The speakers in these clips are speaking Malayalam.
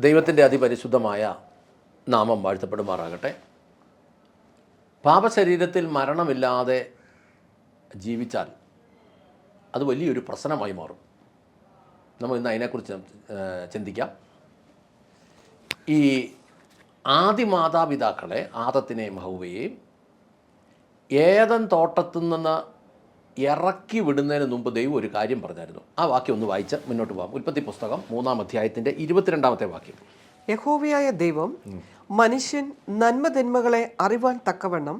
ദൈവത്തിന്റെ അതിപരിശുദ്ധമായ നാമം വാഴ്ത്തപ്പെടുമാറാകട്ടെ. പാപശരീരത്തിൽ മരണമില്ലാതെ ജീവിച്ചാൽ അത് വലിയൊരു പ്രശ്നമായി മാറും. നമ്മൾ ഇന്ന് അതിനെക്കുറിച്ച് ചിന്തിക്കാം. ഈ ആദി മാതാപിതാക്കളെ ആദത്തിനെയും ഹൗവയെയും ഏതൻ തോട്ടത്തിൽ നിന്ന് ഇറക്കി വിടുന്നതിന് മുമ്പ് ദൈവം ഒരു കാര്യം പറഞ്ഞായിരുന്നു. ആ വാക്യം ഒന്ന് വായിച്ച് മുന്നോട്ട് പോകാം ഉൽപ്പത്തി പുസ്തകം മൂന്നാം അധ്യായത്തിന്റെ ഇരുപത്തിരണ്ടാമത്തെ വാക്യം. യഹോവയായ ദൈവം മനുഷ്യൻ നന്മതിന്മകളെ അറിവാൻ തക്കവണ്ണം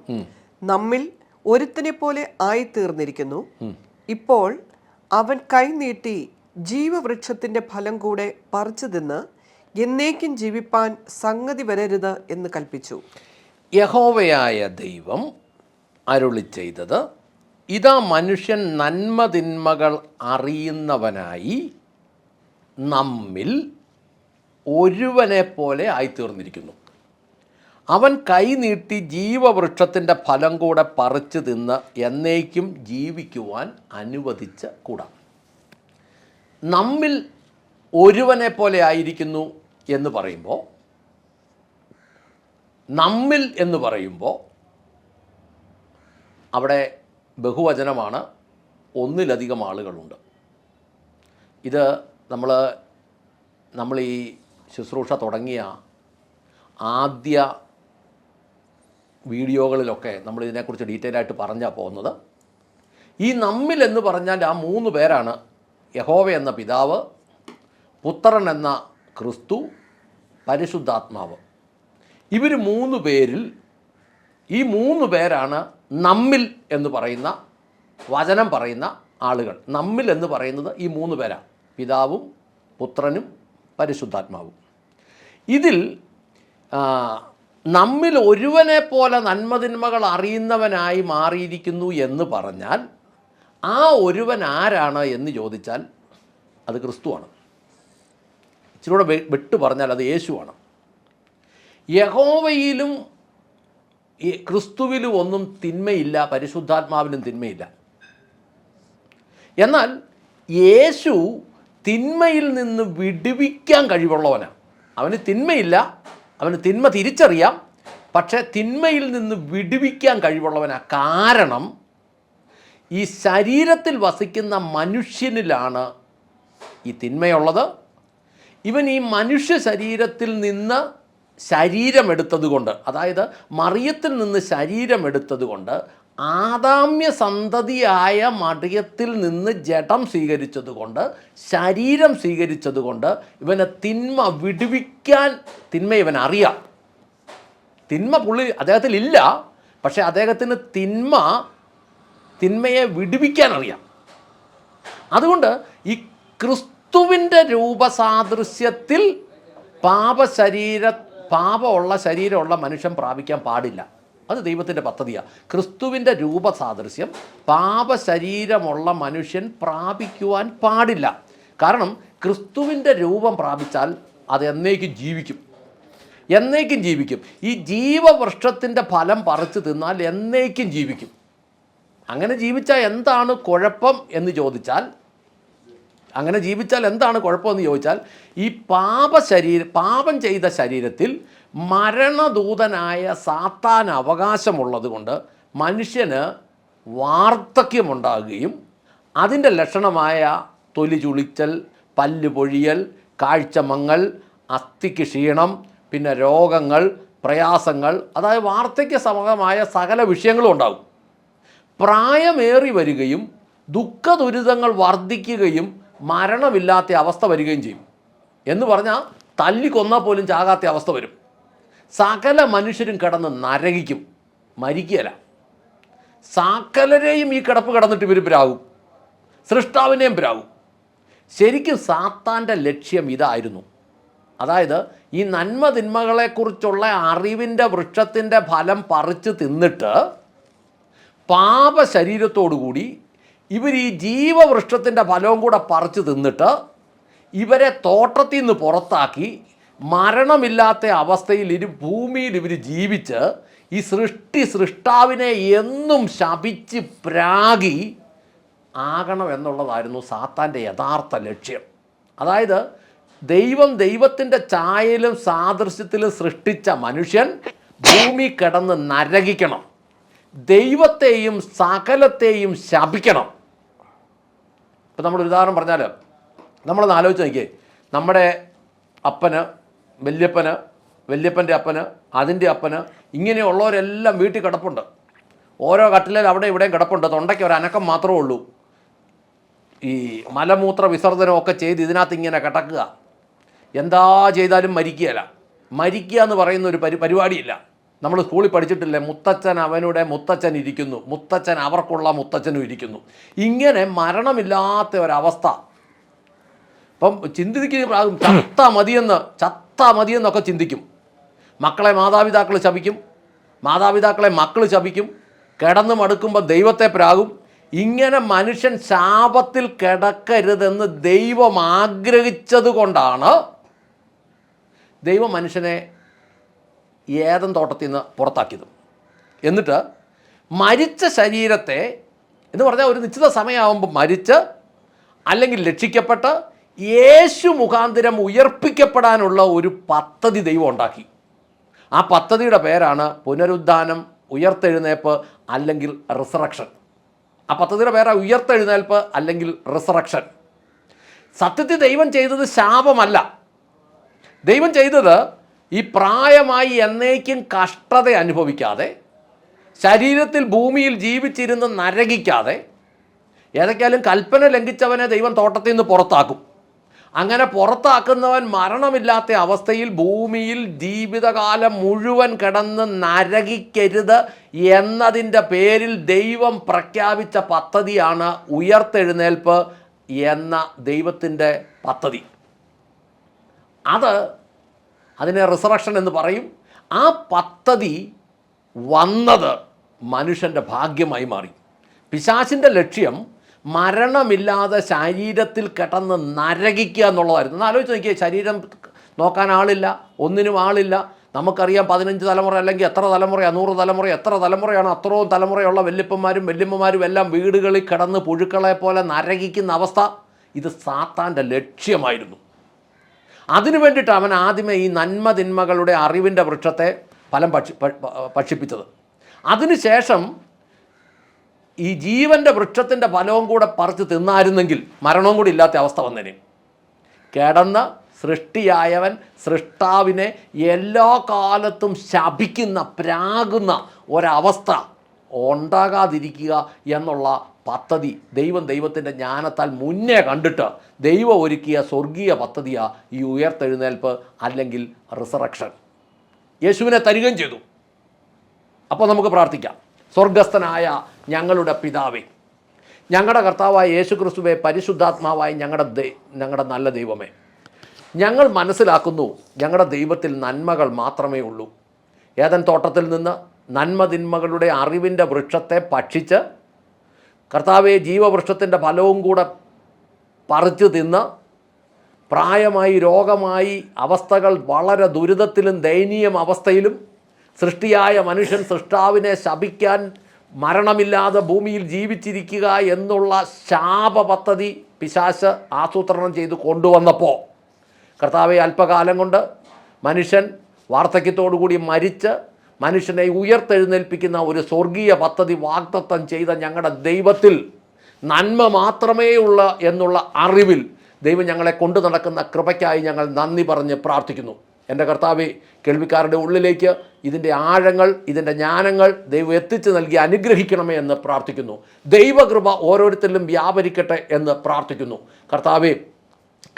നമ്മിൽ ഒരുത്തനെ പോലെ ആയിത്തീർന്നിരിക്കുന്നു ഇപ്പോൾ അവൻ കൈനീട്ടി ജീവവൃക്ഷത്തിന്റെ ഫലം കൂടെ പറിച്ചു തിന്ന് എന്നേക്കും ജീവിപ്പാൻ സംഗതി വരരുത് എന്ന് കൽപ്പിച്ചു. യഹോവയായ ദൈവം അരുളി ചെയ്തത് ഇതാ മനുഷ്യൻ നന്മതിന്മകൾ അറിയുന്നവനായി നമ്മിൽ ഒരുവനെ പോലെ ആയിത്തീർന്നിരിക്കുന്നു. അവൻ കൈനീട്ടി ജീവവൃക്ഷത്തിന്റെ ഫലം കൂടെ പറിച്ചു തിന്ന് എന്നേക്കും ജീവിക്കുവാൻ അനുവദിച്ച കൂടാം. നമ്മിൽ ഒരുവനെ പോലെ ആയിരിക്കുന്നു എന്ന് പറയുമ്പോൾ നമ്മിൽ എന്ന് പറയുമ്പോൾ അവിടെ ബഹുവചനമാണ് ഒന്നിലധികം ആളുകളുണ്ട്. ഇത് നമ്മൾ നമ്മൾ ഈ ശുശ്രൂഷ തുടങ്ങിയ ആദ്യ വീഡിയോകളിലൊക്കെ നമ്മൾ ഇതിനെക്കുറിച്ച് ഡീറ്റെയിൽ ആയിട്ട് പറഞ്ഞാൽ പോകുന്നത്. ഈ നമ്മിൽ എന്ന് പറഞ്ഞാൽ ആ മൂന്ന് പേരാണ് യഹോവ എന്ന പിതാവ് പുത്രൻ എന്ന ക്രിസ്തു പരിശുദ്ധാത്മാവ്. ഇവർ മൂന്ന് പേരിൽ ഈ മൂന്ന് പേരാണ് നമ്മിൽ എന്ന് പറയുന്ന വചനം പറയുന്ന ആളുകൾ. നമ്മിൽ എന്ന് പറയുന്നത് ഈ മൂന്ന് പേരാണ്. പിതാവും പുത്രനും പരിശുദ്ധാത്മാവും. ഇതിൽ നമ്മിൽ ഒരുവനെ പോലെ നന്മതിന്മകൾ അറിയുന്നവനായി മാറിയിരിക്കുന്നു എന്ന് പറഞ്ഞാൽ ആ ഒരുവൻ ആരാണ് എന്ന് ചോദിച്ചാൽ അത് ക്രിസ്തുവാണ്. ഇച്ചിരൂടെ വിട്ടു പറഞ്ഞാൽ അത് യേശുവാണ്. യഹോവയിലും ഈ ക്രിസ്തുവിലും ഒന്നും തിന്മയില്ല പരിശുദ്ധാത്മാവിനും തിന്മയില്ല. എന്നാൽ യേശു തിന്മയിൽ നിന്ന് വിടുവിക്കാൻ കഴിവുള്ളവനാണ്. അവന് തിന്മയില്ല അവന് തിന്മ തിരിച്ചറിയാം പക്ഷേ തിന്മയിൽ നിന്ന് വിടുവിക്കാൻ കഴിവുള്ളവനാണ് കാരണം ഈ ശരീരത്തിൽ വസിക്കുന്ന മനുഷ്യനിലാണ് ഈ തിന്മയുള്ളത്. ഇവൻ ഈ മനുഷ്യ ശരീരത്തിൽ നിന്ന് ശരീരമെടുത്തത് കൊണ്ട് അതായത് മറിയത്തിൽ നിന്ന് ശരീരമെടുത്തതുകൊണ്ട് ആദാമ്യ സന്തതിയായ മറിയത്തിൽ നിന്ന് ജഡം സ്വീകരിച്ചതുകൊണ്ട് ശരീരം സ്വീകരിച്ചതുകൊണ്ട് ഇവനെ തിന്മ വിടുവിക്കാൻ തിന്മ ഇവൻ അറിയാം. തിന്മ പുള്ളി അദ്ദേഹത്തിൽ ഇല്ല പക്ഷേ അദ്ദേഹത്തിന് തിന്മ തിന്മയെ വിടുവിക്കാൻ അറിയാം. അതുകൊണ്ട് ഈ ക്രിസ്തുവിന്റെ രൂപസാദൃശ്യത്തിൽ പാപശരീര പാപമുള്ള ശരീരമുള്ള മനുഷ്യൻ പ്രാപിക്കാൻ പാടില്ല. അത് ദൈവത്തിന്റെ പദ്ധതിയാണ് ക്രിസ്തുവിന്റെ രൂപസാദൃശ്യം പാപശരീരമുള്ള മനുഷ്യൻ പ്രാപിക്കുവാൻ പാടില്ല. കാരണം ക്രിസ്തുവിന്റെ രൂപം പ്രാപിച്ചാൽ അത് എന്നേക്കും ജീവിക്കും. എന്നേക്കും ജീവിക്കും. ഈ ജീവവൃക്ഷത്തിന്റെ ഫലം പറിച്ചു തിന്നാൽ എന്നേക്കും ജീവിക്കും. അങ്ങനെ ജീവിച്ചാൽ എന്താണ് കുഴപ്പം എന്ന് ചോദിച്ചാൽ അങ്ങനെ ജീവിച്ചാൽ എന്താണ് കുഴപ്പമെന്ന് ചോദിച്ചാൽ ഈ പാപ ശരീര പാപം ചെയ്ത ശരീരത്തിൽ മരണദൂതനായ സാത്താൻ അവകാശമുള്ളത് കൊണ്ട് മനുഷ്യന് വാർദ്ധക്യമുണ്ടാകുകയും അതിന്റെ ലക്ഷണമായ തൊലി ചുളിച്ചൽ പല്ല് പൊഴിയൽ കാഴ്ചമങ്ങൽ അസ്ഥിക്ക് ക്ഷീണം പിന്നെ രോഗങ്ങൾ പ്രയാസങ്ങൾ അതായത് വാർദ്ധക്യ സമകമായ സകല വിഷയങ്ങളും ഉണ്ടാകും. പ്രായമേറി വരികയും ദുഃഖ ദുരിതങ്ങൾ വർദ്ധിക്കുകയും മരണമില്ലാത്ത അവസ്ഥ വരികയും ചെയ്യും. എന്ന് പറഞ്ഞാൽ തല്ലിക്കൊന്നാൽ പോലും ചാകാത്ത അവസ്ഥ വരും. സകല മനുഷ്യരും കിടന്ന് നരകിക്കും. മരിക്കുകയല്ല. സകലരെയും ഈ കിടപ്പ് കിടന്നിട്ട് ഇവർ പിരാകും സൃഷ്ടാവിനെയും പിരാകും ശരിക്കും സാത്താന്റെ ലക്ഷ്യം ഇതായിരുന്നു. അതായത് ഈ നന്മ തിന്മകളെക്കുറിച്ചുള്ള അറിവിന്റെ വൃക്ഷത്തിന്റെ ഫലം പറിച്ച് തിന്നിട്ട് പാപ ശരീരത്തോടുകൂടി ഇവർ ഈ ജീവവൃക്ഷത്തിന്റെ ഫലവും കൂടെ പറിച്ച് തിന്നിട്ട് ഇവരെ തോട്ടത്തിൽ നിന്ന് പുറത്താക്കി മരണമില്ലാത്ത അവസ്ഥയിൽ ഇരു ഭൂമിയിൽ ഇവർ ജീവിച്ച് ഈ സൃഷ്ടി സൃഷ്ടാവിനെ എന്നും ശപിച്ച് പ്രാഗി ആകണം എന്നുള്ളതായിരുന്നു സാത്താന്റെ യഥാർത്ഥ ലക്ഷ്യം. അതായത് ദൈവം ദൈവത്തിന്റെ ചായയിലും സാദൃശ്യത്തിലും സൃഷ്ടിച്ച മനുഷ്യൻ ഭൂമി കിടന്ന് നരകിക്കണം. ദൈവത്തെയും സകലത്തെയും ശപിക്കണം. ഇപ്പം നമ്മൾ ഉദാഹരണം പറഞ്ഞാൽ നമ്മളൊന്ന് ആലോചിച്ച് നോക്കിയേ. നമ്മുടെ അപ്പന് വല്യപ്പന് വല്യപ്പന്റെ അപ്പന് അതിന്റെ അപ്പന് ഇങ്ങനെയുള്ളവരെല്ലാം വീട്ടിൽ കിടപ്പുണ്ട്. ഓരോ കട്ടിലും അവിടെ ഇവിടെയും കിടപ്പുണ്ട്. തൊണ്ടയ്ക്ക് ഒരു അനക്കം മാത്രമേ ഉള്ളൂ. ഈ മലമൂത്ര വിസർജനമൊക്കെ ചെയ്ത് ഇതിനകത്ത് ഇങ്ങനെ കിടക്കുക. എന്താ ചെയ്താലും മരിക്കുകയല്ല. മരിക്കുക എന്ന് പറയുന്ന ഒരു പരി പരിപാടിയില്ല. നമ്മൾ സ്കൂളിൽ പഠിച്ചിട്ടില്ലേ മുത്തച്ഛൻ അവനുടെ മുത്തച്ഛൻ ഇരിക്കുന്നു. മുത്തച്ഛൻ അവർക്കുള്ള മുത്തച്ഛനും ഇരിക്കുന്നു. ഇങ്ങനെ മരണമില്ലാത്ത ഒരവസ്ഥ. ഇപ്പം പ്രാകും ചത്ത മതിയെന്ന് ചത്ത മതിയെന്നൊക്കെ ചിന്തിക്കും. മക്കളെ മാതാപിതാക്കൾ ശപിക്കും. മാതാപിതാക്കളെ മക്കൾ ശപിക്കും. കിടന്നു മടുക്കുമ്പോൾ ദൈവത്തെ പ്രാകും. ഇങ്ങനെ മനുഷ്യൻ ശാപത്തിൽ കിടക്കരുതെന്ന് ദൈവം ആഗ്രഹിച്ചത് കൊണ്ടാണ് ദൈവം മനുഷ്യനെ ഏതൻ തോട്ടത്തിൽ നിന്ന് പുറത്താക്കിയത്. എന്നിട്ട് മരിച്ച ശരീരത്തെ എന്ന് പറഞ്ഞാൽ ഒരു നിശ്ചിത സമയമാകുമ്പോൾ മരിച്ച് അല്ലെങ്കിൽ രക്ഷിക്കപ്പെട്ട് യേശു മുഖാന്തരം ഉയർപ്പിക്കപ്പെടാനുള്ള ഒരു പദ്ധതി ദൈവം ഉണ്ടാക്കി. ആ പദ്ധതിയുടെ പേരാണ് പുനരുദ്ധാനം ഉയർത്തെഴുന്നേപ്പ് അല്ലെങ്കിൽ റിസറക്ഷൻ ആ പദ്ധതിയുടെ പേരാ ഉയർത്തെഴുന്നേൽപ്പ് അല്ലെങ്കിൽ റിസറക്ഷൻ സത്യത്തിൽ ദൈവം ചെയ്തത് ശാപമല്ല. ദൈവം ചെയ്തത് ഈ പ്രായമായി എന്നേക്കും കഷ്ടത അനുഭവിക്കാതെ ശരീരത്തിൽ ഭൂമിയിൽ ജീവിച്ചിരുന്ന് നരകിക്കാതെ ഏതൊക്കെയാലും കൽപ്പന ലംഘിച്ചവനെ ദൈവം തോട്ടത്തിൽ നിന്ന് പുറത്താക്കും. അങ്ങനെ പുറത്താക്കുന്നവൻ മരണമില്ലാത്ത അവസ്ഥയിൽ ഭൂമിയിൽ ജീവിതകാലം മുഴുവൻ കിടന്ന് നരകിക്കരുത് എന്നതിന്റെ പേരിൽ ദൈവം പ്രഖ്യാപിച്ച പദ്ധതിയാണ് ഉയർത്തെഴുന്നേൽപ്പ് എന്ന ദൈവത്തിന്റെ പദ്ധതി. അത് അതിനെ റിസറക്ഷൻ എന്ന് പറയും. ആ പദ്ധതി വന്നത് മനുഷ്യന്റെ ഭാഗ്യമായി മാറി. പിശാചിന്റെ ലക്ഷ്യം മരണമില്ലാതെ ശരീരത്തിൽ കിടന്ന് നരകിക്കുക എന്നുള്ളതായിരുന്നു. ഒന്ന് ആലോചിച്ച് നോക്കിയേ ശരീരം നോക്കാൻ ആളില്ല ഒന്നിനും ആളില്ല. നമുക്കറിയാം പതിനഞ്ച് തലമുറ അല്ലെങ്കിൽ എത്ര തലമുറയാണ് നൂറ് തലമുറ എത്ര തലമുറയാണ് അത്രയും തലമുറയുള്ള വല്യപ്പന്മാരും വല്യമ്മമാരും എല്ലാം വീടുകളിൽ കിടന്ന് പുഴുക്കളെ പോലെ നരകിക്കുന്ന അവസ്ഥ. ഇത് സാത്താന്റെ ലക്ഷ്യമായിരുന്നു. അതിനു വേണ്ടിയിട്ട് അവൻ ആദ്യമേ ഈ നന്മ തിന്മകളുടെ അറിവിന്റെ വൃക്ഷത്തെ ഫലം ഭക്ഷി ഭ- ഭക്ഷിപ്പിച്ചത്. അതിനുശേഷം ഈ ജീവന്റെ വൃക്ഷത്തിന്റെ ഫലവും കൂടെ പറിച്ച് തിന്നായിരുന്നെങ്കിൽ മരണവും കൂടി ഇല്ലാത്ത അവസ്ഥ വന്നേനെ. കിടന്ന് സൃഷ്ടിയായവൻ സൃഷ്ടാവിനെ എല്ലാ കാലത്തും ശപിക്കുന്ന പ്രാകുന്ന ഒരവസ്ഥ ഉണ്ടാകാതിരിക്കുക എന്നുള്ള പദ്ധതി ദൈവം ദൈവത്തിന്റെ ജ്ഞാനത്താൽ മുന്നേ കണ്ടിട്ട് ദൈവം ഒരുക്കിയ സ്വർഗീയ പദ്ധതിയാണ് ഈ ഉയർത്തെഴുന്നേൽപ്പ് അല്ലെങ്കിൽ റിസറക്ഷൻ യേശുവിനെ തരികയും ചെയ്തു. അപ്പോൾ നമുക്ക് പ്രാർത്ഥിക്കാം. സ്വർഗസ്ഥനായ ഞങ്ങളുടെ പിതാവേ ഞങ്ങളുടെ കർത്താവായ യേശു ക്രിസ്തുവെ പരിശുദ്ധാത്മാവായ ഞങ്ങളുടെ ഞങ്ങളുടെ നല്ല ദൈവമേ ഞങ്ങൾ മനസ്സിലാക്കുന്നു ഞങ്ങളുടെ ദൈവത്തിൽ നന്മകൾ മാത്രമേ ഉള്ളൂ. ഏതൻ തോട്ടത്തിൽ നിന്ന് നന്മതിന്മകളുടെ അറിവിന്റെ വൃക്ഷത്തെ ഭക്ഷിച്ച് കർത്താവെ ജീവവൃക്ഷത്തിന്റെ ഫലവും കൂടെ പറിച്ചു തിന്ന് പ്രായമായി രോഗമായി അവസ്ഥകൾ വളരെ ദുരിതത്തിലും ദയനീയം അവസ്ഥയിലും സൃഷ്ടിയായ മനുഷ്യൻ സൃഷ്ടാവിനെ ശപിക്കാൻ മരണമില്ലാതെ ഭൂമിയിൽ ജീവിച്ചിരിക്കുക എന്നുള്ള ശാപ പദ്ധതി പിശാശ് ആസൂത്രണം ചെയ്ത് കൊണ്ടുവന്നപ്പോൾ കർത്താവെ അല്പകാലം കൊണ്ട് മനുഷ്യൻ വാർദ്ധക്യത്തോടുകൂടി മരിച്ച് മനുഷ്യനെ ഉയർത്തെഴുന്നേൽപ്പിക്കുന്ന ഒരു സ്വർഗീയ പദ്ധതി വാഗ്ദത്തം ചെയ്ത ഞങ്ങളുടെ ദൈവത്തിൽ നന്മ മാത്രമേ ഉള്ള എന്നുള്ള അറിവിൽ ദൈവം ഞങ്ങളെ കൊണ്ടു നടക്കുന്ന കൃപയ്ക്കായി ഞങ്ങൾ നന്ദി പറഞ്ഞ് പ്രാർത്ഥിക്കുന്നു. എന്റെ കർത്താവെ കേൾവിക്കാരുടെ ഉള്ളിലേക്ക് ഇതിന്റെ ആഴങ്ങൾ ഇതിന്റെ ജ്ഞാനങ്ങൾ ദൈവം എത്തിച്ചു നൽകി അനുഗ്രഹിക്കണമേ എന്ന് പ്രാർത്ഥിക്കുന്നു. ദൈവകൃപ ഓരോരുത്തരിലും വ്യാപരിക്കട്ടെ എന്ന് പ്രാർത്ഥിക്കുന്നു. കർത്താവെ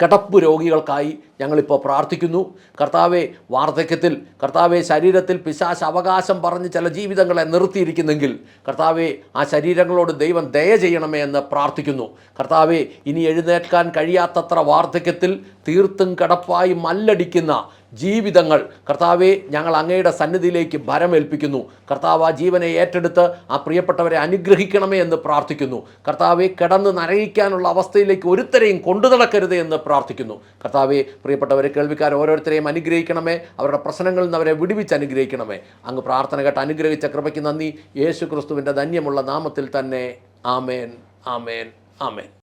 കിടപ്പ് രോഗികൾക്കായി ഞങ്ങളിപ്പോൾ പ്രാർത്ഥിക്കുന്നു. കർത്താവെ വാർദ്ധക്യത്തിൽ കർത്താവെ ശരീരത്തിൽ പിശാശ് അവകാശം പറഞ്ഞ് ചില ജീവിതങ്ങളെ നിർത്തിയിരിക്കുന്നെങ്കിൽ കർത്താവെ ആ ശരീരങ്ങളോട് ദൈവം ദയ ചെയ്യണമേ എന്ന് പ്രാർത്ഥിക്കുന്നു. കർത്താവെ ഇനി എഴുന്നേൽക്കാൻ കഴിയാത്തത്ര വാർദ്ധക്യത്തിൽ തീർത്തും കിടപ്പായി മല്ലടിക്കുന്ന ജീവിതങ്ങൾ. കർത്താവെ ഞങ്ങൾ അങ്ങയുടെ സന്നിധിയിലേക്ക് ഭരമേൽപ്പിക്കുന്നു. കർത്താവ് ആ ജീവനെ ഏറ്റെടുത്ത് ആ പ്രിയപ്പെട്ടവരെ അനുഗ്രഹിക്കണമേ എന്ന് പ്രാർത്ഥിക്കുന്നു. കർത്താവെ കിടന്ന് നരയിക്കാനുള്ള അവസ്ഥയിലേക്ക് ഒരുത്തരെയും കൊണ്ടു നടക്കരുത് എന്ന് പ്രാർത്ഥിക്കുന്നു. കർത്താവെ പ്രിയപ്പെട്ടവരെ കേൾവിക്കാർ ഓരോരുത്തരെയും അനുഗ്രഹിക്കണമേ. അവരുടെ പ്രശ്നങ്ങളിൽ നിന്ന് അവരെ വിടുവിച്ച് അനുഗ്രഹിക്കണമേ. അങ്ങ് പ്രാർത്ഥന കേട്ട് അനുഗ്രഹിച്ച കൃപയ്ക്ക് നന്ദി. യേശു ക്രിസ്തുവിന്റെ ധന്യമുള്ള നാമത്തിൽ തന്നെ ആമേൻ ആമേൻ ആമേൻ.